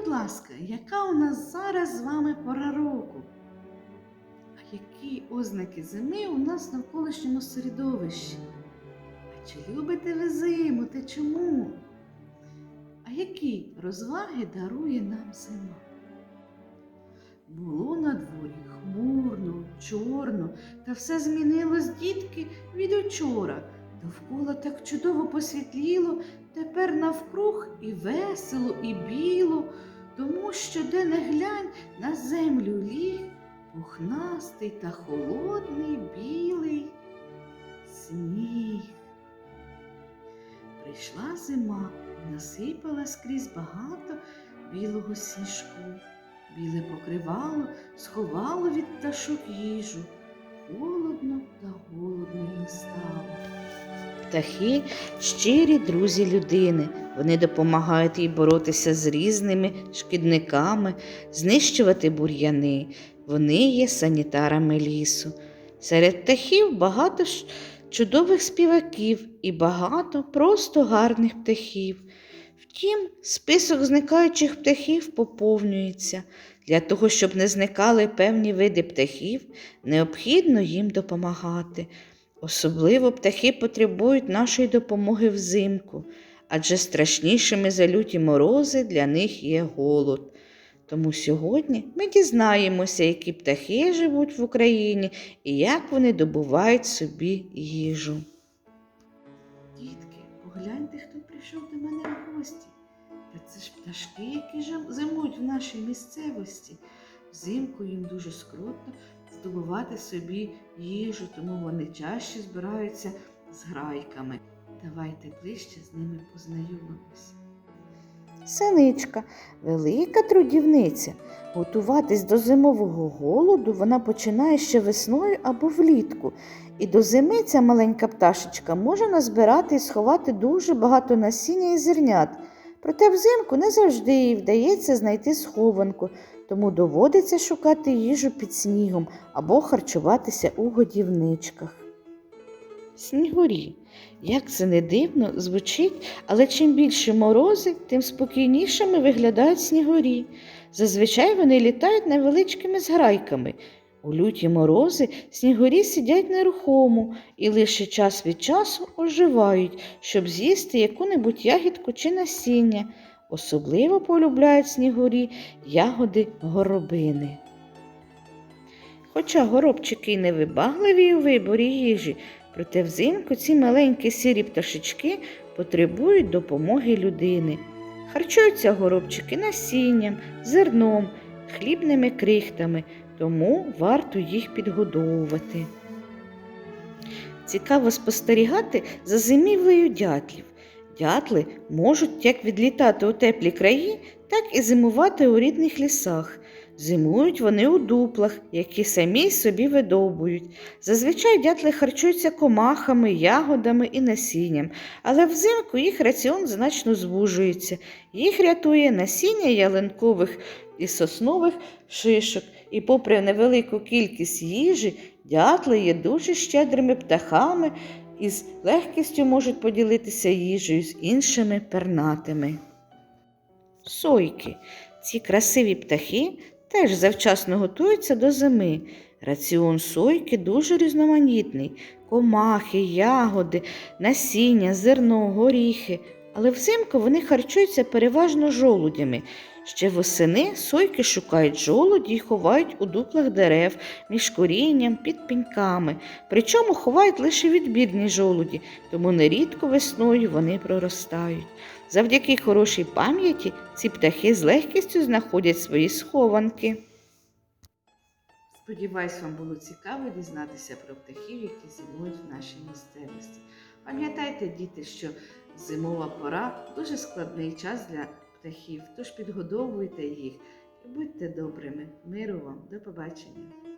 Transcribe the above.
ласка, яка у нас зараз з вами пора року? А які ознаки зими у нас в навколишньому середовищі? А чи любите ви зиму та чому? А які розваги дарує нам зима? Було на дворі хмурно, чорно, та все змінилось, дітки, від учора. Довкола так чудово посвітліло, тепер навкруг і весело, і біло, тому що де не глянь на землю ліг, пухнастий та холодний білий сніг. Прийшла зима насипала скрізь багато білого сніжку. Біле покривало, сховало від пташок їжу. Холодно та голодно їм стало. Птахи щирі друзі людини. Вони допомагають їй боротися з різними шкідниками, знищувати бур'яни. Вони є санітарами лісу. Серед птахів багато чудових співаків і багато просто гарних птахів. Втім, список зникаючих птахів поповнюється. Для того, щоб не зникали певні види птахів, необхідно їм допомагати. Особливо птахи потребують нашої допомоги взимку, адже страшнішими за люті морози для них є голод. Тому сьогодні ми дізнаємося, які птахи живуть в Україні і як вони добувають собі їжу. Дітки, погляньте, хто прийшов до мене в гості. Та це ж пташки, які зимують в нашій місцевості. Взимку їм дуже скрутно здобувати собі їжу, тому вони чаще збираються з грайками. Давайте ближче з ними познайомимося. Синичка, велика трудівниця. Готуватись до зимового голоду вона починає ще весною або влітку. І до зими ця маленька пташечка може назбирати і сховати дуже багато насіння і зернят. Проте взимку не завжди вдається знайти схованку, тому доводиться шукати їжу під снігом або харчуватися у годівничках. Снігурі. Як це не дивно звучить, але чим більше морози, тим спокійнішими виглядають снігурі. Зазвичай вони літають невеличкими зграйками. У люті морози снігурі сидять нерухомо і лише час від часу оживають, щоб з'їсти яку-небудь ягідку чи насіння. Особливо полюбляють снігурі ягоди горобини. Хоча горобчики й невибагливі у виборі їжі, проте взимку ці маленькі сірі пташечки потребують допомоги людини. Харчуються горобчики насінням, зерном, хлібними крихтами, тому варто їх підгодовувати. Цікаво спостерігати за зимівлею дятлів. Дятли можуть як відлітати у теплі краї, так і зимувати у рідних лісах. Зимують вони у дуплах, які самі собі видовбують. Зазвичай дятли харчуються комахами, ягодами і насінням, але взимку їх раціон значно звужується. Їх рятує насіння ялинкових і соснових шишок, і попри невелику кількість їжі, дятли є дуже щедрими птахами і з легкістю можуть поділитися їжею з іншими пернатими. Сойки. Ці красиві птахи теж завчасно готуються до зими. Раціон сойки дуже різноманітний: комахи, ягоди, насіння, зерно, горіхи. Але взимку вони харчуються переважно жолудями. Ще восени сойки шукають жолуді і ховають у дуплах дерев, між корінням, під піньками. Причому ховають лише відбірні жолуді, тому нерідко весною вони проростають. Завдяки хорошій пам'яті ці птахи з легкістю знаходять свої схованки. Сподіваюсь, вам було цікаво дізнатися про птахів, які зимують в нашій місцевості. Пам'ятайте, діти, що зимова пора дуже складний час для птахів, тож підгодовуйте їх і будьте добрими. Миру вам, до побачення!